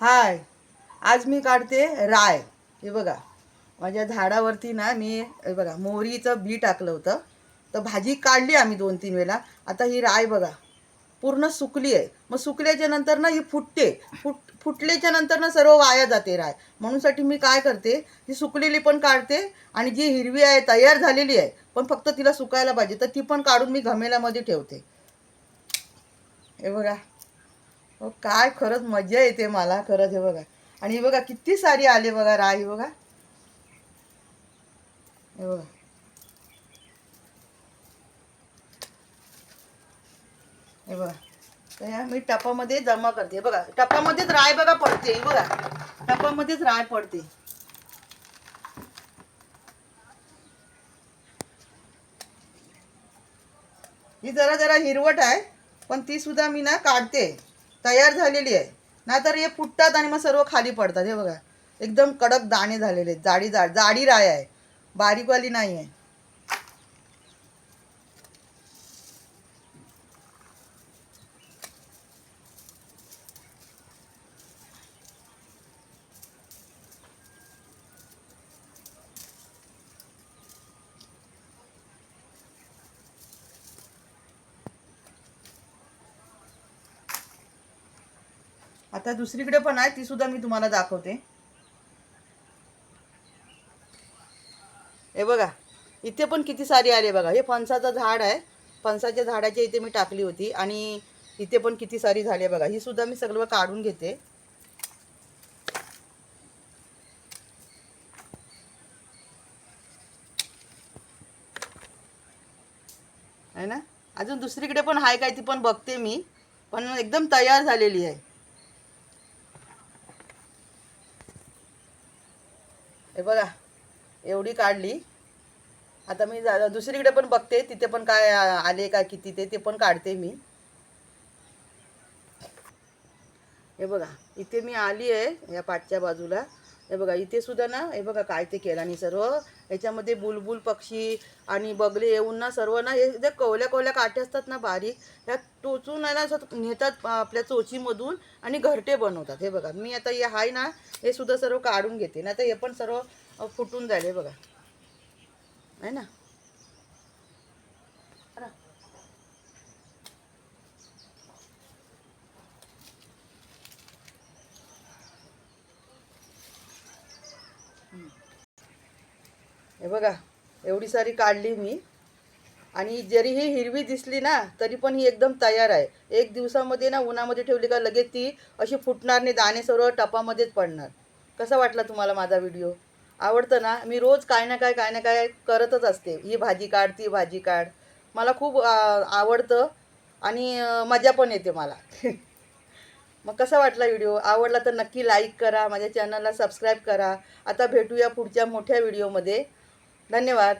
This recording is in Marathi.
हाय. आज मी काढते राय. हे बघा. माझ्या झाडावरती ना मी हे बघा मोहरीचं बी टाकलं होतं. तर भाजी काढली आम्ही दोन तीन वेळा. आता ही राय बघा. पूर्ण सुकली आहे. मग सुकल्याच्या नंतर ना ही फुटते. फुट फुटल्याच्या नंतर ना सर्व वाया जाते राय. म्हणूनसाठी मी काय करते ही सुकलेली पण काढते आणि जी हिरवी आहे तयार झालेली आहे पण फक्त तिला सुकायला पाहिजे. तर ती पण काढून मी घमेल्यामध्ये ठेवते. हे बघा. हो काय खरंच मजा येते मला. खरंच हे बघा. आणि हे बघा किती सारी आली बघा राय बघा. हे बघा. हे बघा. तर मी टपामध्ये जमा करते. बघा टपामध्येच राय बघा पडते बघा. टपामध्येच राय पडते. ही जरा जरा हिरवट आहे पण ती सुद्धा मी ना काढते. तयार झालेली आहे. नाहीतर हे फुटतात आणि मग सर्व खाली पडतात. हे बघा. एकदम कडक दाणे झालेले आहेत. जाडी जाड जाडी राय आहे. बारीकवाली नाही आहे आता दुसरीकडे पण आहे ती सुद्धा मी तुम्हाला दाखवते. हे बघा इथे पण किती सारी आली बघा. हे फणसाचं झाड आहे. फणसाच्या झाडाच्या इथे मी टाकली होती आणि इथे पण किती सारी झाली आहे बघा. ही सुद्धा मी सगळं काढून घेते. आहे ना? अजून दुसरीकडे पण आहे काय ती पण बघते मी. पण एकदम तयार झालेली आहे. हे बघा एवढी काढली. आता मी जा- दुसरीकडे पण बघते तिथे पण काय आले काय किती ते ते पण काढते मी. हे बघा इथे मी आली आहे या पाठच्या बाजूला. हे बघा इथे सुद्धा ना हे बघा काय ते केलं आणि सर्व. याच्यामध्ये बुलबुल पक्षी आणि बगले येऊन ना सर्व ना हे जे कवल्या कवल्या काठे असतात ना बारीक ह्या टोचून आहे ना असं नेतात आपल्या चोचीमधून आणि घरटे बनवतात. हे बघा मी आता हे आहे ना हे सुद्धा सर्व काढून घेते. ना तर हे पण सर्व फुटून जाईल. हे बघा. आहे ना? हे बघा एवढी सारी काढली मी. आणि जरी ही हिरवी दिसली ना तरी पण ही एकदम तयार आहे. एक दिवसामध्ये ना उन्हामध्ये ठेवली का लगेच ती अशी फुटणार नाही दाणे सर्व टपामध्येच पडणार. कसा वाटला तुम्हाला माझा व्हिडिओ? आवडतं ना? मी रोज काय ना काय काय ना काय करतच असते. ही भाजी काढ ती भाजी काढ. मला खूप आवडतं आणि मजा पण येते मला. मग कसा वाटला व्हिडिओ? आवडला तर नक्की लाईक करा माझ्या चॅनलला सबस्क्राईब करा. आता भेटूया पुढच्या मोठ्या व्हिडिओमध्ये. धन्यवाद.